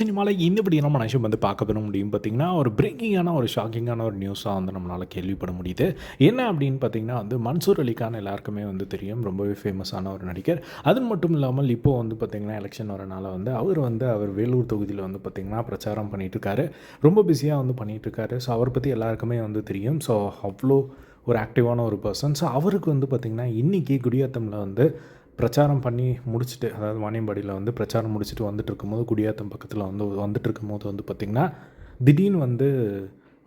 சினிமாவில் இன்னபடி நம்ம மனுஷன் வந்து பார்க்க பெற முடியும் பார்த்தீங்கன்னா ஒரு பிரேக்கிங்கான ஒரு ஷாக்கிங்கான ஒரு நியூஸாக வந்து நம்மளால் கேள்விப்பட முடியுது. என்ன அப்படின்னு பார்த்தீங்கன்னா வந்து மன்சூர் அலிகான் எல்லாருக்குமே வந்து தெரியும். ரொம்பவே ஃபேமஸான ஒரு நடிகர். அது மட்டும் இல்லாமல் இப்போ வந்து பார்த்திங்கன்னா எலெக்ஷன் வரனால வந்து அவர் வந்து அவர் வேலூர் தொகுதியில் வந்து பார்த்திங்கன்னா பிரச்சாரம் பண்ணிகிட்ருக்காரு ரொம்ப பிஸியாக வந்து பண்ணிகிட்ருக்காரு ஸோ அவரை பற்றி எல்லாருக்குமே வந்து தெரியும். ஸோ அவ்வளோ ஒரு ஆக்டிவான ஒரு பர்சன் ஸோ அவருக்கு வந்து பார்த்திங்கன்னா இன்றைக்கி குடியாத்தமில் வந்து பிரச்சாரம் பண்ணி முடிச்சுட்டு அதாவது வாணியம்பாடியில் வந்து பிரச்சாரம் முடிச்சுட்டு வந்துட்டு இருக்கும்போது குடியாத்தம் பக்கத்தில் வந்து வந்துட்டு இருக்கும்போது வந்து பார்த்திங்கன்னா திடீர்னு வந்து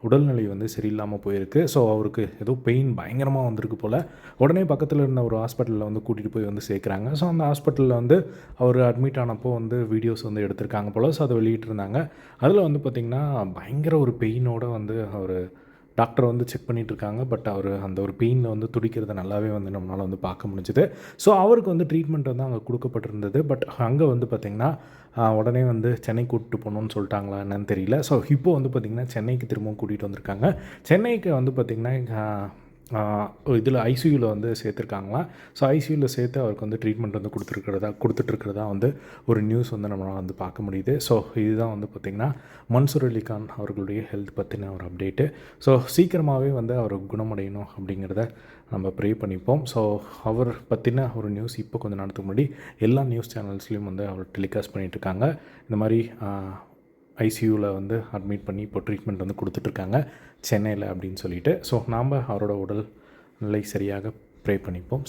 உடல்நிலை வந்து சரியில்லாமல் போயிருக்கு. ஸோ அவருக்கு ஏதோ பெயின் பயங்கரமாக வந்திருக்கு போல் உடனே பக்கத்தில் இருந்த ஒரு ஹாஸ்பிட்டலில் வந்து கூட்டிகிட்டு போய் வந்து சேர்க்குறாங்க. ஸோ அந்த ஹாஸ்பிட்டலில் வந்து அவர் அட்மிட் ஆனப்போ வந்து வீடியோஸ் வந்து எடுத்திருக்காங்க போல் ஸோ அதை வெளியிட்டிருந்தாங்க. அதில் வந்து பார்த்திங்கன்னா பயங்கர ஒரு பெயினோட வந்து அவர் டாக்டர் வந்து செக் பண்ணிட்டு இருக்காங்க பட் அவர் அந்த ஒரு பெயினில் வந்து துடிக்கிறத நல்லாவே வந்து நம்மளால் வந்து பார்க்க முடிஞ்சுது. ஸோ அவருக்கு வந்து ட்ரீட்மெண்ட் வந்து அங்கே கொடுக்கப்பட்டிருந்தது. பட் அங்கே வந்து பார்த்திங்கன்னா உடனே வந்து சென்னை கூப்பிட்டு போகணுன்னு சொல்லிட்டாங்களா என்னன்னு தெரியல. ஸோ இப்போ வந்து பார்த்திங்கன்னா சென்னைக்கு திரும்பவும் கூட்டிகிட்டு வந்திருக்காங்க. சென்னைக்கு வந்து பார்த்திங்கன்னா இதில் ஐசியூவில் வந்து சேர்த்துருக்காங்களாம் ஸோ ஐசியூவில் சேர்த்து அவருக்கு வந்து ட்ரீட்மெண்ட் வந்து கொடுத்துருக்கிறதா கொடுத்துட்ருக்கிறதா வந்து ஒரு நியூஸ் வந்து நம்மளால் வந்து பார்க்க முடியுது. ஸோ இதுதான் வந்து பார்த்திங்கன்னா மன்சூர் அலிகான் அவர்களுடைய ஹெல்த் பற்றின ஒரு அப்டேட்டு ஸோ சீக்கிரமாகவே வந்து அவர் குணமடையணும் அப்படிங்கிறத நம்ம ப்ரே பண்ணிப்போம். ஸோ அவர் பற்றின ஒரு நியூஸ் இப்போ கொஞ்சம் நேரத்துக்கு முன்னாடி எல்லா நியூஸ் சேனல்ஸ்லேயும் வந்து அவர் டெலிகாஸ்ட் பண்ணிகிட்ருக்காங்க இந்த மாதிரி ஐசியூவில் வந்து அட்மிட் பண்ணி இப்போ ட்ரீட்மெண்ட் வந்து கொடுத்துட்ருக்காங்க சென்னையில் அப்படின்னு சொல்லிட்டு. ஸோ நாம் அவரோட உடல் நிலை சரியாக ப்ரே பண்ணிப்போம்.